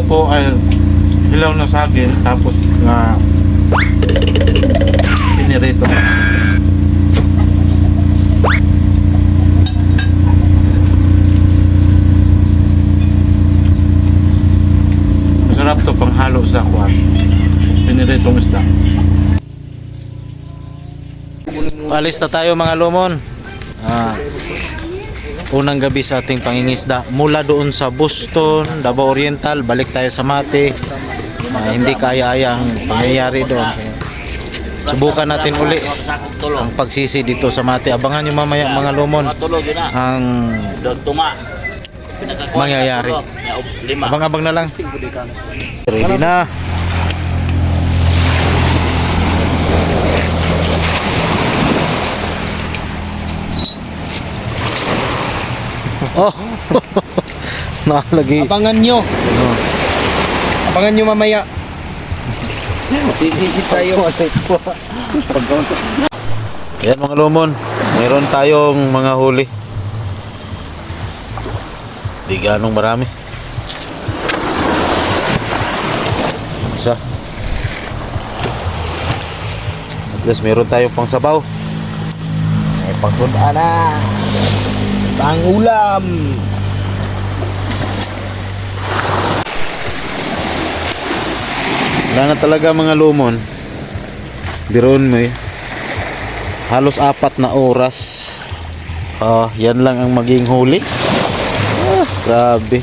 ito po ay hilaw na saging tapos na pinirito. Masarap to panghalo sa kwan. Piniritong isda. Alis na tayo mga lumon. Ah, unang gabi sa ating pangingisda. Mula doon sa Boston, Davao Oriental, balik tayo sa Mate. Ah, hindi kaya-aya ang pangyayari doon. Subukan natin uli ang pagsisi dito sa Mate. Abangan nyo mamaya mga lumon ang. Mangyayari. Abang-abang na lang. Ready na. Oh. Nalagi. Abangan nyo. Abangan nyo mamaya. Sisisi tayo. Yan mga lumon, mayroon tayong mga huli. Di ganong marami. Isa. At least meron tayong pang sabaw. Ay, pagpunta na. Pang ulam. Wala na talaga mga lumon. Biroon mo eh. Halos apat na oras. Ah, yan lang ang maging huli. Ah, grabe.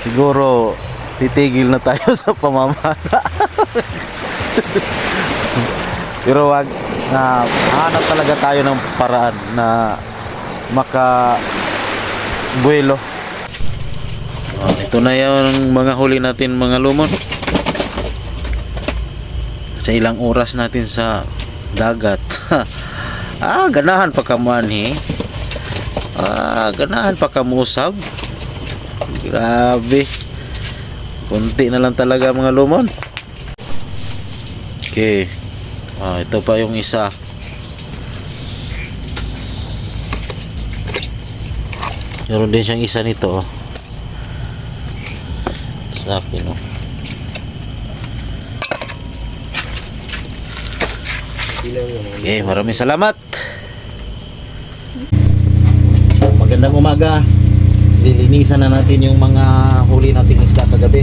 Siguro titigil na tayo sa pamamana. Pero wag na hanap talaga tayo ng paraan na maka buwelo. Oh, ito na yung mga huli natin mga lumon. Sa ilang oras natin sa dagat. ah, ganahan pa kamuanhi. Ah, ganahan pa kamusab. Grabe. Kunti na lang talaga mga lumon. Okay. Ah, ito pa yung isa. Meron din siyang isa nito. Oh sa akin oh. Okay, maraming salamat. Magandang umaga. Lilinisan na natin yung mga huli nating isda kagabi.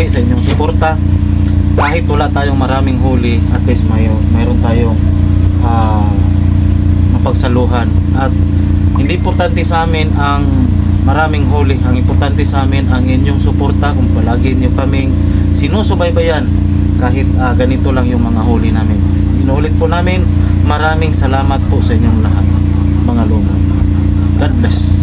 salamat uli sa inyong suporta. Kahit wala tayong maraming huli, at least may, mayroon tayong ah, mapagsaluhan. At Hindi importante sa amin ang maraming huli. Ang importante sa amin ang inyong suporta kung palagi nyo kaming sinusubaybayan kahit ah, ganito lang yung mga huli namin. Inuulit po namin, maraming salamat po sa inyong lahat, mga lumon. God bless.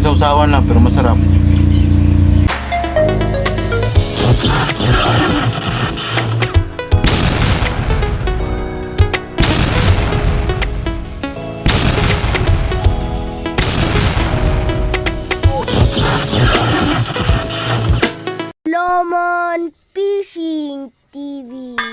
Sausawan lang pero masarap. Lomon Fishing TV.